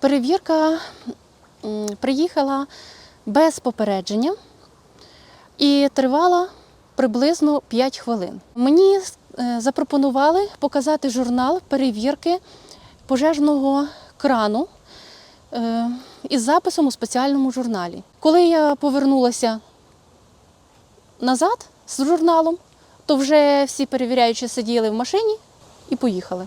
Перевірка приїхала без попередження і тривала приблизно 5 хвилин. Мені е, запропонували показати журнал перевірки пожежного крану е, із записом у спеціальному журналі. Коли я повернулася назад з журналом, то вже всі перевіряючі сиділи в машині і поїхали.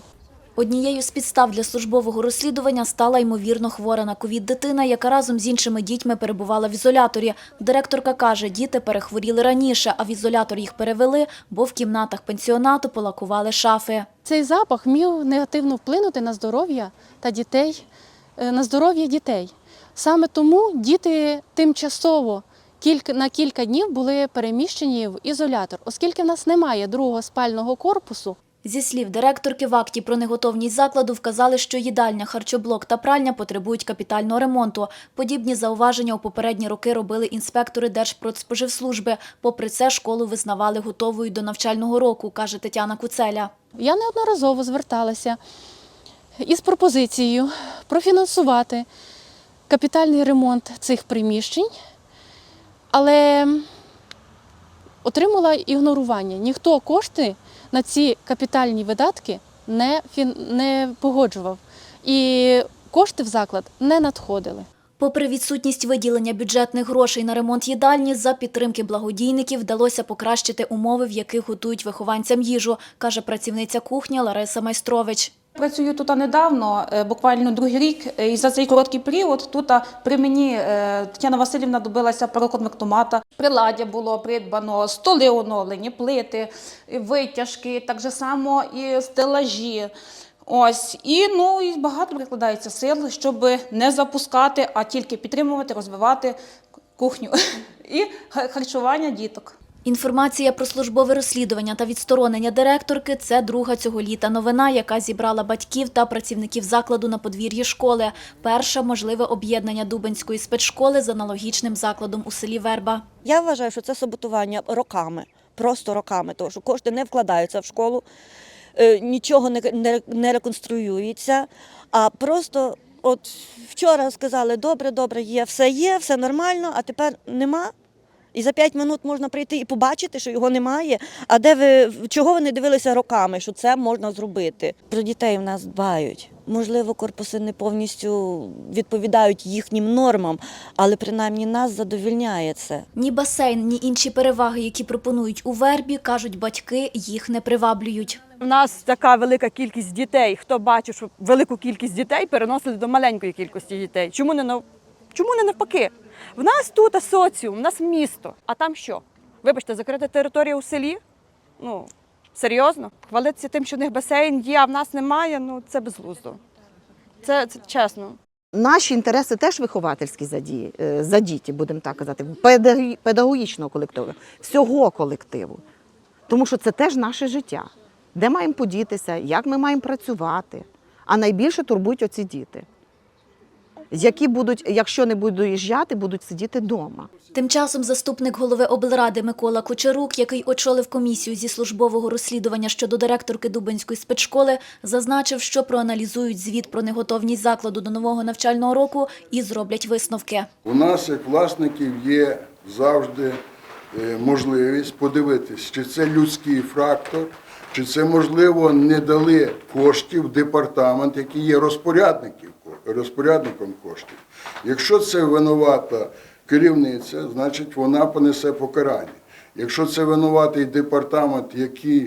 Однією з підстав для службового розслідування стала ймовірно хвора на ковід дитина, яка разом з іншими дітьми перебувала в ізоляторі. Директорка каже, діти перехворіли раніше, а в ізолятор їх перевели, бо в кімнатах пенсіонату полакували шафи. Цей запах міг негативно вплинути на здоров'я та дітей, е, на здоров'я дітей. Саме тому діти тимчасово на кілька днів були переміщені в ізолятор, оскільки в нас немає другого спального корпусу. Зі слів директорки в акті про неготовність закладу вказали, що їдальня, харчоблок та пральня потребують капітального ремонту. Подібні зауваження у попередні роки робили інспектори Держпродспоживслужби. Попри це, школу визнавали готовою до навчального року, каже Тетяна Куцеля. Я неодноразово зверталася із пропозицією профінансувати капітальний ремонт цих приміщень, але отримала ігнорування. Ніхто кошти на ці капітальні видатки не, фін... не погоджував. І кошти в заклад не надходили. Попри відсутність виділення бюджетних грошей на ремонт їдальні, за підтримки благодійників вдалося покращити умови, в яких готують вихованцям їжу, каже працівниця кухні Лариса Майстрович. Працюю тут недавно, е, буквально другий рік, е, і за цей короткий період тут при мені е, Тетяна Васильівна добилася переконвектомата. Приладдя було придбано, столи оновлені, плити, витяжки, так же само і стелажі. Ось і ну і багато прикладається сил, щоб не запускати, а тільки підтримувати, розвивати кухню і харчування діток. Інформація про службове розслідування та відсторонення директорки – це друга цього літа новина, яка зібрала батьків та працівників закладу на подвір'ї школи. Перша – можливе об'єднання Дубенської спецшколи з аналогічним закладом у селі Верба. Я вважаю, що це саботування роками, просто роками, тому що кошти не вкладаються в школу, е, нічого не реконструюється, а просто от вчора сказали, добре, добре, є, все є, все нормально, а тепер нема. І за 5 минут можна прийти і побачити, що його немає. А де ви чого ви не дивилися роками, що це можна зробити? Про дітей в нас дбають. Можливо, корпуси не повністю відповідають їхнім нормам, але принаймні нас задовільняє це. Ні басейн, ні інші переваги, які пропонують у Вербі, кажуть батьки, їх не приваблюють. У нас така велика кількість дітей. Хто бачить, що велику кількість дітей переносили до маленької кількості дітей. Чому не нав... Чому не навпаки? В нас тут соціум, в нас місто. А там що? Вибачте, закрита територія у селі? Ну, серйозно? Хвалитися тим, що в них басейн є, а в нас немає, ну це безглуздо. Це, це чесно. Наші інтереси теж виховательські задії, е, задіті, будемо так казати, педагогічного колективу, всього колективу. Тому що це теж наше життя. Де маємо подітися, як ми маємо працювати. А найбільше турбують оці діти, які будуть, якщо не будуть доїжджати, будуть сидіти вдома. Тим часом заступник голови облради Микола Кучерук, який очолив комісію зі службового розслідування щодо директорки Дубенської спецшколи, зазначив, що проаналізують звіт про неготовність закладу до нового навчального року і зроблять висновки. У нас, як власників, є завжди е, можливість подивитись, чи це людський фактор, чи це, можливо, не дали коштів департамент, який є розпорядників, розпорядником коштів. Якщо це винувата керівниця, значить вона понесе покарання. Якщо це винуватий департамент, який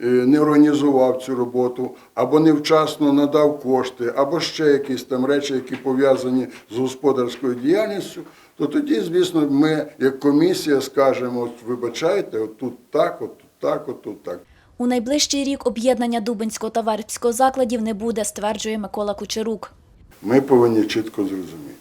е, не організував цю роботу, або невчасно надав кошти, або ще якісь там речі, які пов'язані з господарською діяльністю, то тоді, звісно, ми, як комісія, скажемо, от вибачайте, от тут так, от тут так, от тут так. У найближчий рік об'єднання Дубенського та Вербського закладів не буде, стверджує Микола Кучерук. Ми повинні чітко зрозуміти,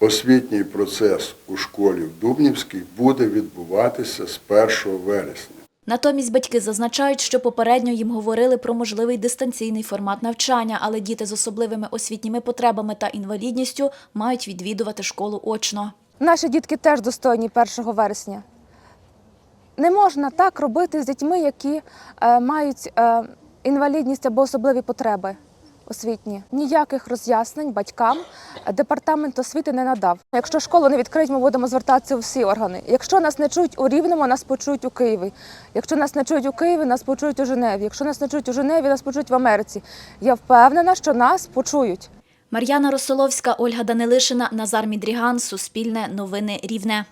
освітній процес у школі в Дубнівській буде відбуватися з 1 вересня. Натомість батьки зазначають, що попередньо їм говорили про можливий дистанційний формат навчання, але діти з особливими освітніми потребами та інвалідністю мають відвідувати школу очно. Наші дітки теж достойні 1 вересня. Не можна так робити з дітьми, які е, мають е, інвалідність або особливі потреби. Освітні ніяких роз'яснень батькам департамент освіти не надав. Якщо школу не відкриють, ми будемо звертатися у всі органи. Якщо нас не чують у Рівному, нас почують у Києві. Якщо нас не чують у Києві, нас почують у Женеві. Якщо нас не чують у Женеві, нас почують в Америці. Я впевнена, що нас почують. Мар'яна Росоловська, Ольга Данилишина, Назар Мідріган, Суспільне, Новини Рівне.